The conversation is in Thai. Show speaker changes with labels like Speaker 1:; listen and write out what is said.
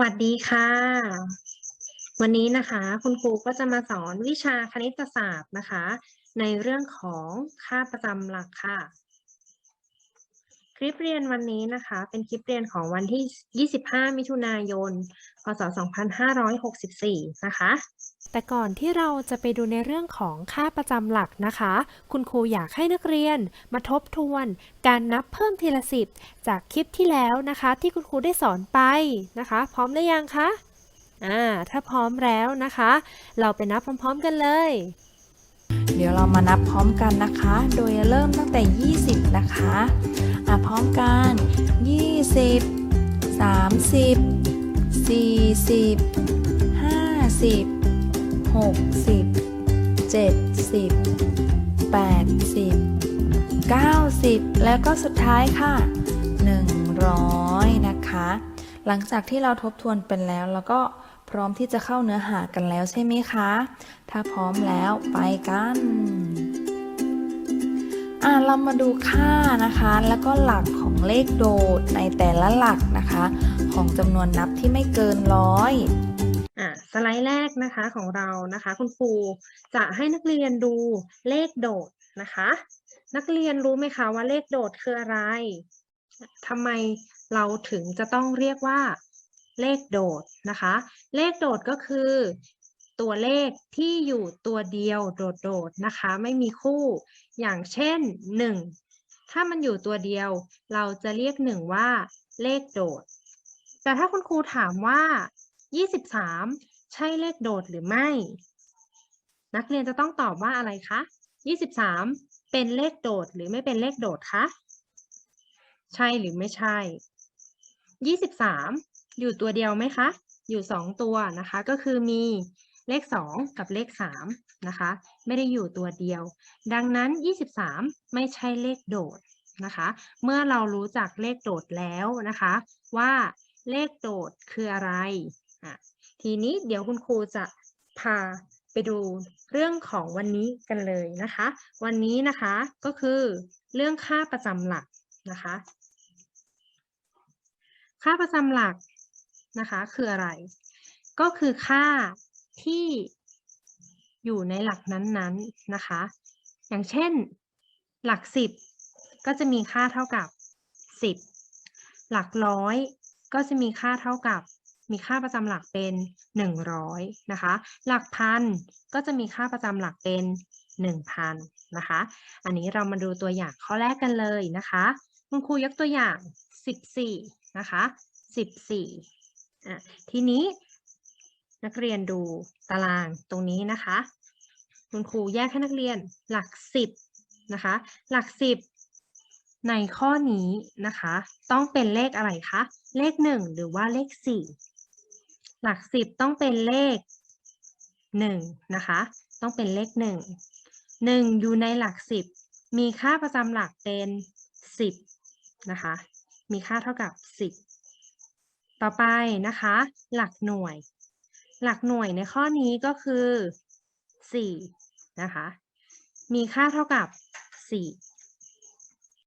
Speaker 1: วัสดีค่ะ วันนี้นะคะ คุณครูก็จะมาสอนวิชาคณิตศาสตร์นะคะ ในเรื่องของค่าประจำหลักค่ะ คลิปเรียนวันนี้นะคะ เป็นคลิปเรียนของวันที่ 25 มิถุนายน พศ 2564 นะคะ
Speaker 2: แต่ก่อนที่เราจะไปดูในเรื่องของค่าประจำหลักนะคะ คุณครูอยากให้นักเรียนมาทบทวน การนับเพิ่มทีละสิบจากคลิปที่แล้วนะคะ ที่คุณครูได้สอนไปนะคะ พร้อมหรือยังคะ อ่า ถ้าพร้อมแล้วนะคะ เราไปนับพร้อมๆกันเลย
Speaker 3: เดี๋ยวเรามานับพร้อมกันนะคะ โดยเริ่มตั้งแต่ 20 นะคะ อะพร้อมกัน 20 30 40 50 60 70 80 90 แล้วก็สุดท้ายค่ะ 100 นะคะ หลังจากที่เราทบทวนเป็นแล้วแล้วก็พร้อมที่จะเข้าเนื้อหากันแล้วใช่ไหมคะ ถ้าพร้อมแล้วไปกัน อ่าเรามาดูค่านะคะ แล้วก็หลักของเลขโดดในแต่ละหลักนะคะ ของจำนวนนับที่ไม่เกินร้อย
Speaker 1: อะสไลด์แรกนะคะของเรานะคะ คุณครูจะให้นักเรียนดูเลขโดดนะคะ นักเรียนรู้ไหมคะว่าเลขโดดคืออะไรทำไมเราถึงจะต้องเรียกว่าเลขโดดนะคะ เลขโดดก็คือ ตัวเลขที่อยู่ตัวเดียวโดดๆนะคะ ไม่มีคู่ อย่างเช่น 1 ถ้ามันอยู่ตัวเดียว เราจะเรียก 1 ว่า เลขโดด แต่ถ้าคุณครูถามว่า 23 ใช่เลขโดดหรือไม่ นักเรียนจะต้องตอบว่าอะไรคะ 23 เป็นเลขโดดหรือไม่เป็นเลขโดดคะใช่หรือไม่ใช่ 23 อยู่ตัวเดียวไหมคะ อยู่ 2 ตัวนะคะ ก็คือมี เลข 2 กับเลข 3 นะคะ ไม่ได้อยู่ตัวเดียว ดังนั้น 23 ไม่ใช่เลขโดดนะคะ เมื่อเรารู้จักเลขโดดแล้วนะคะ ว่าเลขโดดคืออะไรอะทีนี้เดี๋ยวคุณครูจะพาไปดูเรื่องของวันนี้กันเลยนะคะ วันนี้นะคะก็คือเรื่องค่าประจำหลักนะคะ ค่าประจำหลักนะคะคืออะไร ก็คือค่า ที่อยู่ในหลักนั้นๆนะคะ อย่างเช่น หลักสิบก็จะมีค่าเท่ากับสิบหลักร้อยก็จะมีค่าเท่ากับมีค่าประจำหลักเป็นหนึ่งร้อยนะคะ หลักพันก็จะมีค่าประจำหลักเป็นหนึ่งพันนะคะ อันนี้เรามาดูตัวอย่างข้อแรกกันเลยนะคะ คุณครูยกตัวอย่างสิบสี่นะคะสิบสี่อะทีนี้ นักเรียนดูตารางตรงนี้นะคะ คุณครูแยกให้นักเรียนหลักสิบนะคะ หลักสิบในข้อนี้นะคะ ต้องเป็นเลขอะไรคะ เลขหนึ่งหรือว่าเลขสี่หลักสิบต้องเป็นเลขหนึ่งนะคะ ต้องเป็นเลขหนึ่งหนึ่งอยู่ในหลักสิบมีค่าประจำหลักเป็นสิบนะคะ มีค่าเท่ากับสิบต่อไปนะคะ หลักหน่วย หลักหน่วยในข้อนี้ก็คือ 4 นะคะ มีค่าเท่ากับ 4